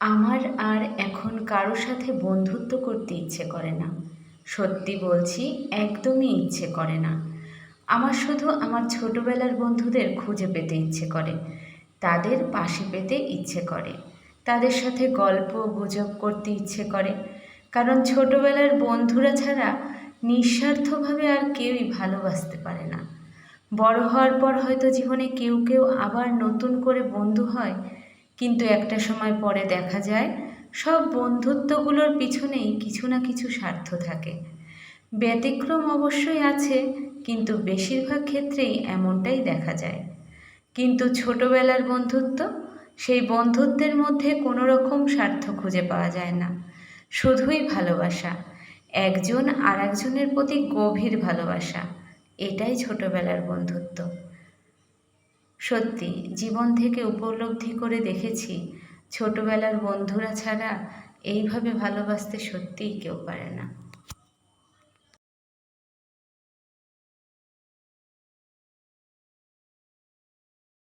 আমার আর এখন কারও সাথে বন্ধুত্ব করতে ইচ্ছে করে না। সত্যি বলছি, একদমই ইচ্ছে করে না। আমার শুধু আমার ছোটবেলার বন্ধুদের খুঁজে পেতে ইচ্ছে করে। তাদের পাশে পেতে ইচ্ছে করে। তাদের সাথে গল্প, গুজব করতে ইচ্ছে করে। কারণ ছোটবেলার বন্ধুরা ছাড়া নিঃস্বার্থভাবে আর কেউই ভালোবাসতে পারে না। বড় হওয়ার পর হয়তো জীবনে কেউ কেউ আবার নতুন করে বন্ধু হয় কিন্তু একটা সময় পরে দেখা যায়, সব বন্ধুত্বগুলোর পিছনেই কিছু না কিছু স্বার্থ থাকে। ব্যতিক্রম অবশ্যই আছে, কিন্তু বেশিরভাগ ক্ষেত্রেই এমনটাই দেখা যায়। কিন্তু ছোটবেলার বন্ধুত্ব, সেই বন্ধুত্বের মধ্যে কোনো রকম স্বার্থ খুঁজে পাওয়া যায় না। শুধুই ভালোবাসা, একজন আর একজনের প্রতি গভীর ভালোবাসা, এটাই ছোটবেলার বন্ধুত্ব। সত্যি, জীবন থেকে উপলব্ধি করে দেখেছি, ছোটবেলার বন্ধুরা ছাড়া এইভাবে ভালোবাসতে সত্যিই কেউ পারে না।